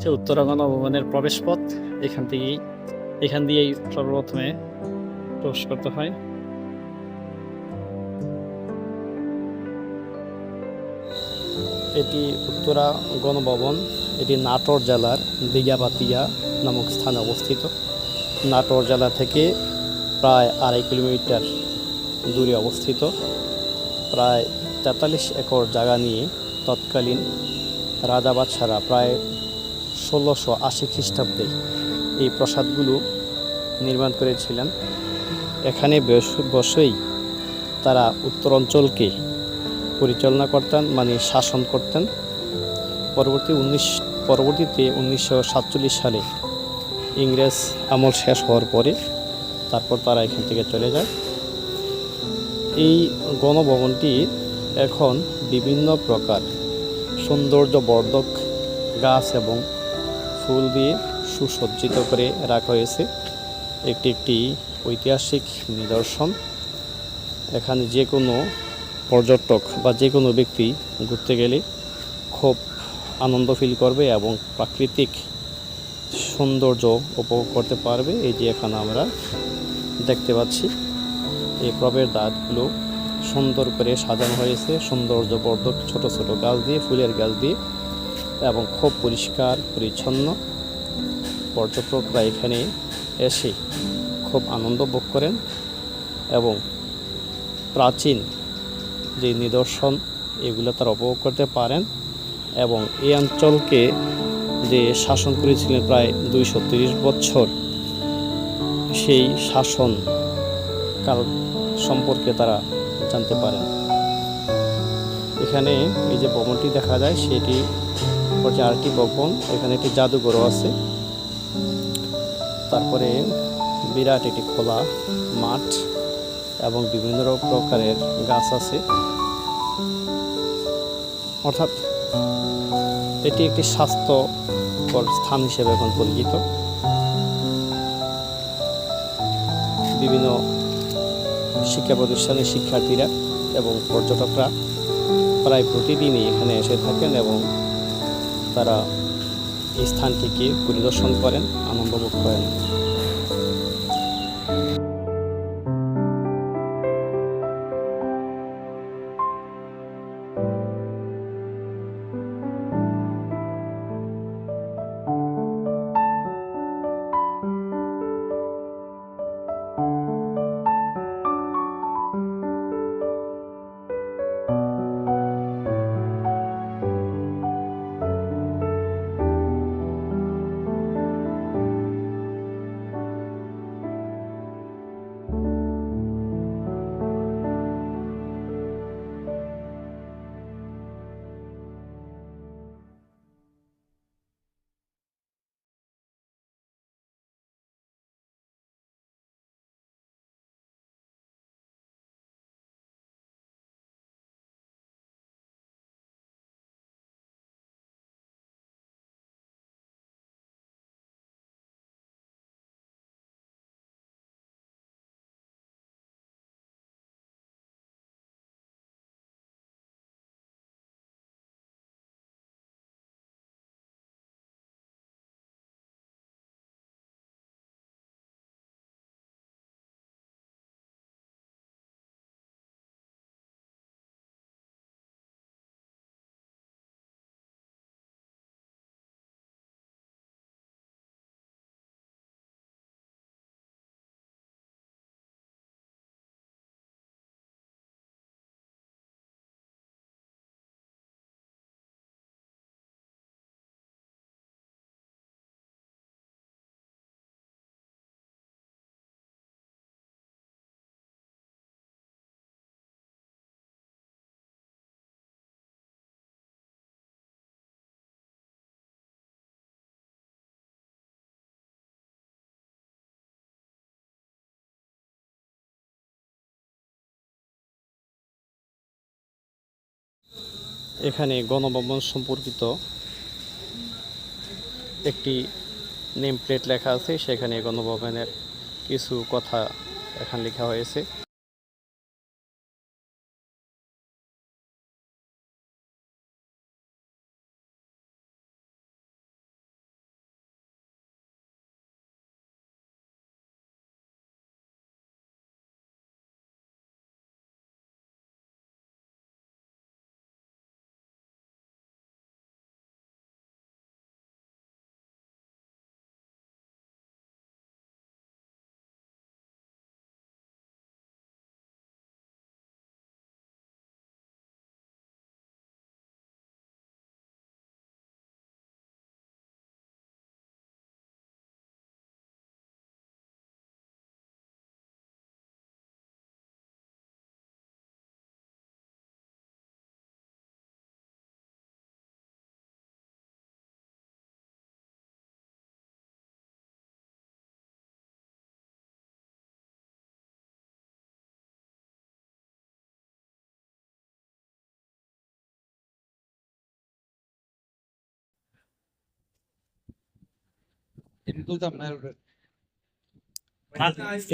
হচ্ছে উত্তরাঙ্গন ভবনের প্রবেশ পথ এখান থেকেই, এখান দিয়েই সর্বপ্রথমে প্রবেশ করতে হয়। এটি উত্তরা গণভবন এটি নাটোর জেলার দিঘাবাতিয়া নামক স্থানে অবস্থিত। নাটোর জেলা থেকে প্রায় আড়াই কিলোমিটার দূরে অবস্থিত। প্রায় তেতাল্লিশ একর জায়গা নিয়ে তৎকালীন রাজা বাদশারা প্রায় ষোলোশো আশি খ্রিস্টাব্দে এই প্রাসাদগুলো নির্মাণ করেছিলেন। এখানে বস- বসেই তারা উত্তর অঞ্চলকে পরিচালনা করতেন মানে শাসন করতেন। পরবর্তী উনিশ, পরবর্তীতে উনিশশো সাতচল্লিশ সালে ইংরেজ আমল শেষ হওয়ার পরে তারপর তারা এখান থেকে চলে যায়। এই গণভবনটি এখন বিভিন্ন প্রকার সৌন্দর্য বর্ধক গাছ এবং ফুল দিয়ে সুসজ্জিত করে রাখা হয়েছে। একটি একটি ঐতিহাসিক নিদর্শন। এখানে যে কোনো পর্যটক বা যে কোনো ব্যক্তি ঘুরতে গেলে খুব আনন্দ ফিল করবে এবং প্রাকৃতিক সৌন্দর্য উপভোগ করতে পারবে। এই যে এখানে আমরা দেখতে পাচ্ছি, এই প্রবেশ দ্বারগুলো সুন্দর করে সাজানো হয়েছে। সৌন্দর্য বর্ধক ছোট ছোট গাছ দিয়ে, ফুলের গাছ দিয়ে। এবং খুব পরিষ্কার, পরিচ্ছন্ন পর্যটকরা এখানে এসে খুব আনন্দ ভোগ করেন এবং প্রাচীন যে নিদর্শন, এগুলো তারা উপভোগ করতে পারেন এবং এই অঞ্চলকে যে শাসন করেছিলেন প্রায় দুইশো বছর, সেই শাসন কাল সম্পর্কে তারা জানতে পারেন। এখানে এই যে ভবনটি দেখা যায়, সেটি হচ্ছে আরেকটি ভবন এখানে একটি জাদুঘরও আছে। তারপরে বিরাট একটি খোলা মাঠ এবং বিভিন্ন প্রকারের গাছ আছে। অর্থাৎ এটি একটি স্বাস্থ্যকর স্থান হিসেবে এখন পরিচিত। বিভিন্ন শিক্ষা প্রতিষ্ঠানের শিক্ষার্থীরা এবং পর্যটকরা প্রায় প্রতিদিনই এখানে এসে থাকেন এবং তারা এই স্থানটিকে পরিদর্শন করেন আনন্দ করেন। এখানে গণভবন সম্পর্কিত একটি নেম প্লেট লেখা আছে, সেখানে গণভবনের কিছু কথা এখানে লেখা হয়েছে।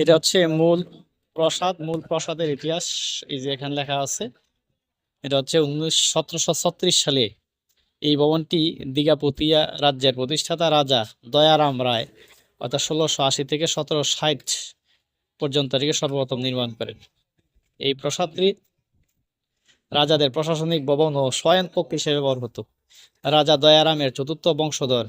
এটা হচ্ছে মূল প্রসাদ, মূল প্রসাদের ইতিহাস। এই যে এখানে লেখা আছে, এটা হচ্ছে উনিশ সালে এই ভবনটি দীঘাপতিয়া রাজ্যের প্রতিষ্ঠাতা রাজা দয়ারাম রায়, অর্থাৎ ষোলোশো আশি থেকে সতেরো ষাট পর্যন্ত এটিকে সর্বপ্রথম নির্মাণ করেন। এই প্রসাদটি রাজাদের প্রশাসনিক ভবন ও কক্ষ হিসেবে ব্যবহার হতো রাজা দয়ারামের চতুর্থ বংশধর